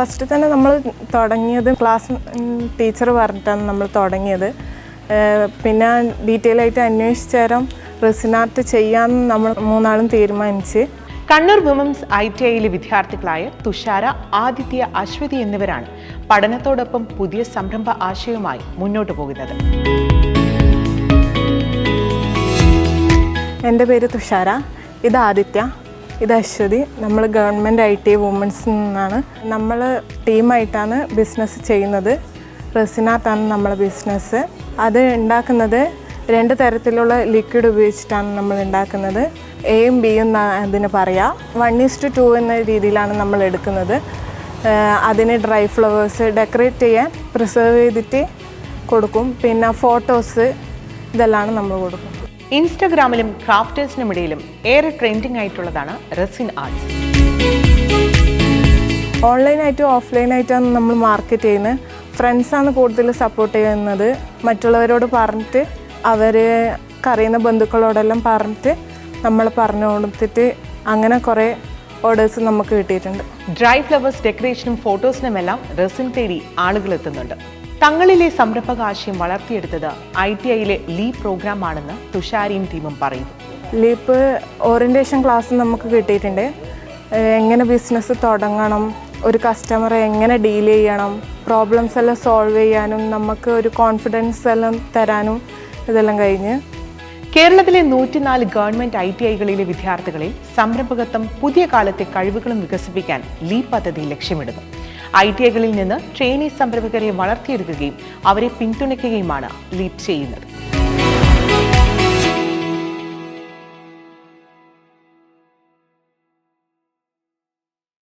First തന്നെ നമ്മൾ തുടങ്ങിയത് ക്ലാസ് ടീച്ചർ പറഞ്ഞിട്ടാണ് നമ്മൾ തുടങ്ങിയത്. പിന്നെ ഡീറ്റെയിൽ ആയിട്ട് അന്വേഷിച്ചേരം റെസിനാർട്ട് ചെയ്യാൻ നമ്മൾ മൂന്നാളും തീരുമാനിച്ച്. കണ്ണൂർ വിമൻസ് ഐ ടി ഐയിലെ വിദ്യാർത്ഥികളായ തുഷാര ആദിത്യ അശ്വതി എന്നിവരാണ് പഠനത്തോടൊപ്പം പുതിയ സംരംഭ ആശയവുമായി മുന്നോട്ട് പോകുന്നത്. എന്റെ പേര് തുഷാര ഇത് ആദിത്യ. ഇത് അശ്വതി. നമ്മൾ ഗവൺമെന്റ് ഐ ടി വുമൻസിൽ നിന്നാണ്. നമ്മൾ ടീമായിട്ടാണ് ബിസിനസ് ചെയ്യുന്നത്. റെസിനാത്താണ് നമ്മളെ ബിസിനസ്. അത് ഉണ്ടാക്കുന്നത് രണ്ട് തരത്തിലുള്ള ലിക്വിഡ് ഉപയോഗിച്ചിട്ടാണ് നമ്മൾ ഉണ്ടാക്കുന്നത്. എയും ബിയും അതിന് പറയാം. വൺ ഈസ്റ്റ് ടു എന്ന രീതിയിലാണ് നമ്മൾ എടുക്കുന്നത്. അതിന് ഡ്രൈ ഫ്ലവേഴ്സ് ഡെക്കറേറ്റ് ചെയ്യാൻ പ്രിസർവ് ചെയ്തിട്ട് കൊടുക്കും. പിന്നെ ഫോട്ടോസ് ഇതെല്ലാം നമ്മൾ കൊടുക്കും. ഇൻസ്റ്റഗ്രാമിലും ക്രാഫ്റ്റേഴ്സിനും ഇടയിലും ഏറെ ട്രെൻഡിംഗ് ആയിട്ടുള്ളതാണ് റെസിൻ ആർട്സ്. ഓൺലൈനായിട്ടും ഓഫ്ലൈനായിട്ടാണ് നമ്മൾ മാർക്കറ്റ് ചെയ്യുന്നത്. ഫ്രണ്ട്സാണ് കൂടുതൽ സപ്പോർട്ട് ചെയ്യുന്നത്. മറ്റുള്ളവരോട് പറഞ്ഞിട്ട് അവർ അറിയുന്ന ബന്ധുക്കളോടെല്ലാം പറഞ്ഞിട്ട് നമ്മൾ പറഞ്ഞു കൊടുത്തിട്ട് അങ്ങനെ കുറേ ഓർഡേഴ്സ് നമുക്ക് കിട്ടിയിട്ടുണ്ട്. ഡ്രൈ ഫ്ലവേഴ്സ് ഡെക്കറേഷനും ഫോട്ടോസിനുമെല്ലാം റെസിൻ തേടി ആളുകൾ എത്തുന്നുണ്ട്. തങ്ങളിലെ സംരംഭകാശയം വളർത്തിയെടുത്തത് ഐ ടി ഐയിലെ ലീ പ്രോഗ്രാം ആണെന്ന് തുഷാരിയും ടീമും പറയുന്നു. ലീപ്പ് ഓറിയന്റേഷൻ ക്ലാസ് നമുക്ക് കിട്ടിയിട്ടുണ്ട്. എങ്ങനെ ബിസിനസ് തുടങ്ങണം ഒരു കസ്റ്റമറെ എങ്ങനെ ഡീൽ ചെയ്യണം പ്രോബ്ലംസ് എല്ലാം സോൾവ് ചെയ്യാനും നമുക്ക് ഒരു കോൺഫിഡൻസ് എല്ലാം തരാനും ഇതെല്ലാം കഴിഞ്ഞ്. കേരളത്തിലെ നൂറ്റിനാല് ഗവൺമെന്റ് ഐ ടി ഐകളിലെ വിദ്യാർത്ഥികളിൽ സംരംഭകത്വം പുതിയ കാലത്തെ കഴിവുകളും വികസിപ്പിക്കാൻ ലീപ് പദ്ധതി ലക്ഷ്യമിടുന്നു. ഐ ടി ഐകളിൽ നിന്ന് ട്രെയിനി സംരംഭകരെ വളർത്തിയെടുക്കുകയും അവരെ പിന്തുണയ്ക്കുകയുമാണ് ലീപ് ചെയ്യുന്നത്.